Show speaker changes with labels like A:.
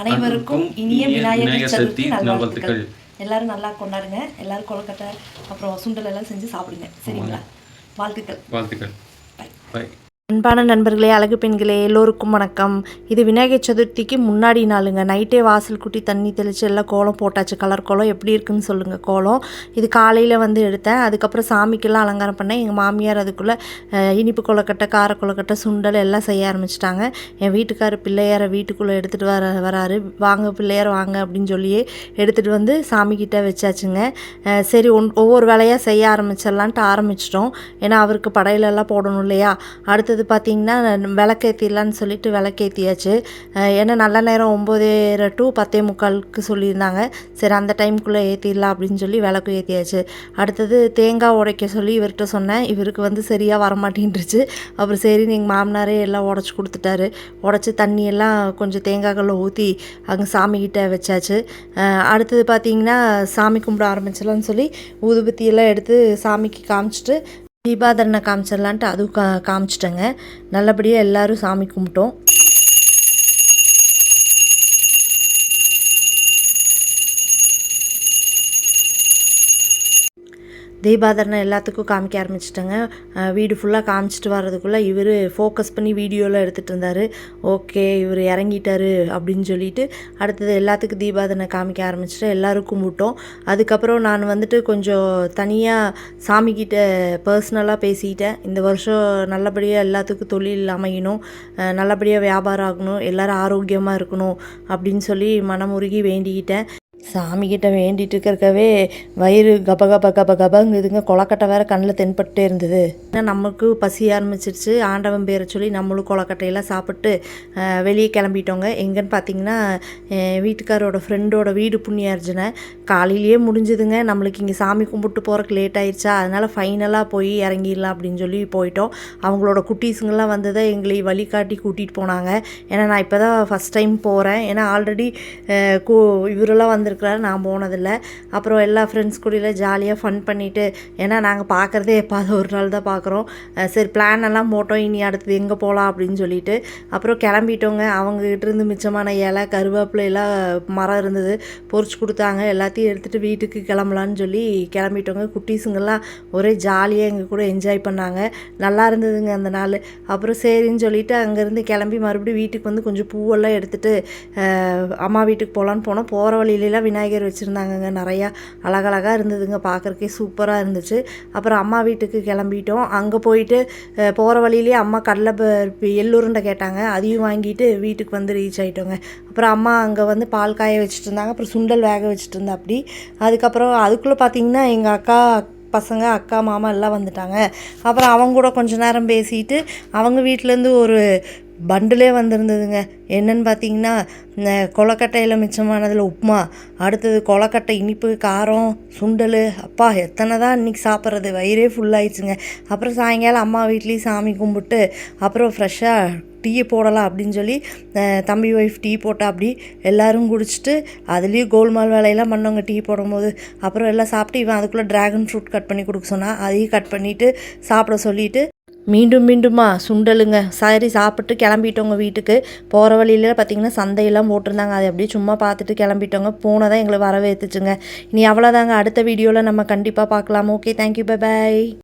A: அனைவருக்கும் இனிய விநாயகர் சதுர்த்தி நல்வாழ்த்துக்கள். எல்லாரும் நல்லா கொண்டாடுங்க. எல்லாரும் கொழுக்கட்டை அப்புறம் சுண்டல் எல்லாம் செஞ்சு சாப்பிடுங்க. சரிங்களா? வாழ்த்துக்கள்.
B: வாழ்த்துக்கள். பாய்
C: அன்பான நண்பர்களே அழகு பெண்களே எல்லோருக்கும் வணக்கம். இது விநாயகர் சதுர்த்திக்கு முன்னாடி நாளுங்க. நைட்டே வாசல் குட்டி தண்ணி தெளித்து எல்லாம் கோலம் போட்டாச்சு. கலர் கோலம் எப்படி இருக்குன்னு சொல்லுங்கள் கோலம். இது காலையில் வந்து எடுத்தேன். அதுக்கப்புறம் சாமிக்கெல்லாம் அலங்காரம் பண்ணேன். எங்கள் மாமியார் அதுக்குள்ளே இனிப்பு கொலக்கட்டை கார கொலக்கட்டை சுண்டல் எல்லாம் செய்ய ஆரம்பிச்சிட்டாங்க. என் வீட்டுக்காரர் பிள்ளையாரை வீட்டுக்குள்ளே எடுத்துகிட்டு வர வராரு. வாங்க பிள்ளையார் வாங்க அப்படின்னு சொல்லியே எடுத்துகிட்டு வந்து சாமிக்கிட்ட வச்சாச்சுங்க. சரி ஒன் ஒவ்வொரு வேலையாக செய்ய ஆரம்பிச்சிடலான்ட்டு ஆரம்பிச்சிட்டோம். ஏன்னா அவருக்கு படையிலெல்லாம் போடணும் இல்லையா? அடுத்தது பார்த்திங்கன்னா விளக்கேற்றிடலான்னு சொல்லிட்டு விளக்கேற்றியாச்சு ஏன்னா நல்ல நேரம் ஒம்போதேரை டு பத்தே முக்காலுக்கு சொல்லியிருந்தாங்க. சரி அந்த டைமுக்குள்ளே ஏற்றிடலாம் அப்படின்னு சொல்லி விளக்கு ஏற்றியாச்சு அடுத்தது தேங்காய் உடைக்க சொல்லி இவர்கிட்ட சொன்னேன். இவருக்கு வந்து சரியாக வரமாட்டேன்ருச்சு அப்புறம் சரி எங்கள் மாமனாரே எல்லாம் உடச்சி கொடுத்துட்டாரு. உடச்சி தண்ணியெல்லாம் கொஞ்சம் தேங்காய்களில் ஊற்றி அங்கே சாமிக்கிட்ட வச்சாச்சு. அடுத்தது பார்த்திங்கன்னா சாமி கும்பிட ஆரம்பிச்சிடலான்னு சொல்லி ஊதுபத்தியெல்லாம் எடுத்து சாமிக்கு காமிச்சிட்டு தீபாதரனை காமிச்சிடலான்ட்டு அதுவும் கா காமிச்சிட்டேங்க. நல்லபடியாக எல்லாரும் சாமி கும்பிட்டோம். தீபாதரனை எல்லாத்துக்கும் காமிக்க ஆரம்பிச்சிட்டேங்க. வீடு ஃபுல்லாக காமிச்சிட்டு வர்றதுக்குள்ளே இவர் ஃபோக்கஸ் பண்ணி வீடியோலாம் எடுத்துகிட்டு இருந்தார். ஓகே இவர் இறங்கிட்டாரு அப்படின்னு சொல்லிட்டு அடுத்தது எல்லாத்துக்கும் தீபாதரனை காமிக்க ஆரம்பிச்சிட்டு எல்லோரும் கும்பிட்டோம். அதுக்கப்புறம் நான் வந்துட்டு கொஞ்சம் தனியாக சாமிக்கிட்ட பர்சனலாக பேசிக்கிட்டேன் இந்த வருஷம் நல்லபடியாக எல்லாத்துக்கும் தொழில் அமையணும். நல்லபடியாக வியாபாரம் ஆகணும். எல்லாரும் ஆரோக்கியமாக இருக்கணும் அப்படின்னு சொல்லி மனமுருகி வேண்டிக்கிட்டேன். சாமிக்கிட்ட வேண்டிட்டு இருக்கிறக்கவே வயிறு கப கப கப கபங்குதுங்க. கொலக்கட்டை வேற கண்ணில் தென்பட்டே இருந்தது. ஏன்னா நமக்கு பசி ஆரம்பிச்சிருச்சு. ஆண்டவன் பேரை சொல்லி நம்மளும் கொலக்கட்டையெல்லாம் சாப்பிட்டு வெளியே கிளம்பிட்டோங்க. எங்கன்னு பார்த்தீங்கன்னா வீட்டுக்காரோட ஃப்ரெண்டோட வீடு புண்ணியார்ஜனை. காலையிலேயே முடிஞ்சுதுங்க. நம்மளுக்கு இங்கே சாமி கும்பிட்டு போகிறக்கு லேட் ஆயிடுச்சா அதனால் ஃபைனலாக போய் இறங்கிடலாம் அப்படின்னு சொல்லி போயிட்டோம். அவங்களோட குட்டீஸுங்கெல்லாம் வந்ததை எங்களை வழிகாட்டி கூட்டிகிட்டு போனாங்க. ஏன்னா நான் இப்போ தான் ஃபஸ்ட் டைம் போகிறேன் ஏன்னா ஆல்ரெடி இவரெல்லாம் வந்து உட்காந்துருக்கிறாரு. நான் போனதில்லை. அப்புறம் எல்லா ஃப்ரெண்ட்ஸ் கூடல ஜாலியாக ஃபன் பண்ணிவிட்டு ஏன்னா நாங்கள் பார்க்குறதே எப்பாவது ஒரு நாள் தான் பார்க்குறோம் சரி பிளான் எல்லாம் போட்டோம். இனி அடுத்தது எங்கே போகலாம் அப்படின்னு சொல்லிட்டு அப்புறம் கிளம்பிட்டோங்க. அவங்ககிட்ட இருந்து மிச்சமான இலை கருவேப்பிலை எல்லாம் மரம் இருந்தது. பொறிச்சு கொடுத்தாங்க. எல்லாத்தையும் எடுத்துகிட்டு வீட்டுக்கு கிளம்பலான்னு சொல்லி கிளம்பிட்டோங்க. குட்டீஸுங்கெல்லாம் ஒரே ஜாலியாக எங்கள் கூட என்ஜாய் பண்ணாங்க. நல்லா இருந்ததுங்க அந்த நாள். அப்புறம் சரின்னு சொல்லிட்டு அங்கேருந்து கிளம்பி மறுபடியும் வீட்டுக்கு வந்து கொஞ்சம் பூவெல்லாம் எடுத்துகிட்டு அம்மா வீட்டுக்கு போகலான்னு போனோம். போகிற வழியிலலாம் விநாயகர் வச்சுருந்தாங்கங்க. நிறையா அழகழகாக இருந்ததுங்க. பார்க்குறக்கே சூப்பராக இருந்துச்சு. அப்புறம் அம்மா வீட்டுக்கு கிளம்பிட்டோம். அங்கே போயிட்டு போகிற வழியிலேயே அம்மா கடலை எள்ளுருண்டை கேட்டாங்க. அதையும் வாங்கிட்டு வீட்டுக்கு வந்து ரீச் ஆகிட்டோங்க அப்புறம் அம்மா அங்கே வந்து பால் காய வச்சுட்டு இருந்தாங்க. அப்புறம் சுண்டல் வேக வச்சுட்டு இருந்தா அப்படி. அதுக்கப்புறம் அதுக்குள்ளே பார்த்தீங்கன்னா எங்கள் அக்கா பசங்க அக்கா மாமா எல்லாம் வந்துட்டாங்க. அப்புறம் அவங்க கூட கொஞ்ச நேரம் பேசிட்டு அவங்க வீட்டிலேருந்து ஒரு பண்டிலே வந்திருந்ததுங்க. என்னன்னு பார்த்தீங்கன்னா இந்த கொலக்கட்டையில் மிச்சமானதில் உப்புமா அடுத்தது கொலக்கட்டை இனிப்பு காரம் சுண்டல். அப்பா எத்தனை தான் இன்றைக்கி சாப்பிட்றது? வயிறே ஃபுல்லாகிடுச்சுங்க அப்புறம் சாயங்காலம் அம்மா வீட்லேயும் சாமி கும்பிட்டு அப்புறம் ஃப்ரெஷ்ஷாக டீ போடலாம் அப்படின்னு சொல்லி தம்பி ஒய்ஃப் டீ போட்டா அப்படி எல்லாரும் குடிச்சிட்டு அதுலேயும் கோல்மால் வேலையெல்லாம் பண்ணவங்க டீ போடும்போது அப்புறம் எல்லாம் சாப்பிட்டு இவன் அதுக்குள்ளே ட்ராகன் ஃப்ரூட் கட் பண்ணி கொடுக்க சொன்னால் அதையும் கட் பண்ணிவிட்டு சாப்பிட சொல்லிட்டு மீண்டும் மீண்டுமா சுண்டலுங்க. சரி சாப்பிட்டு கிளம்பிட்டோங்க வீட்டுக்கு. போகிற வழியில பார்த்தீங்கன்னா சந்தையெல்லாம் போட்டிருந்தாங்க. அதை அப்படியே சும்மா பார்த்துட்டு கிளம்பிட்டோங்க. பூனை தான் எங்களை வரவேற்றுச்சுங்க இனி அவ்வளோதாங்க அடுத்த வீடியோவில் நம்ம கண்டிப்பாக பார்க்கலாம். Okay thank you bye bye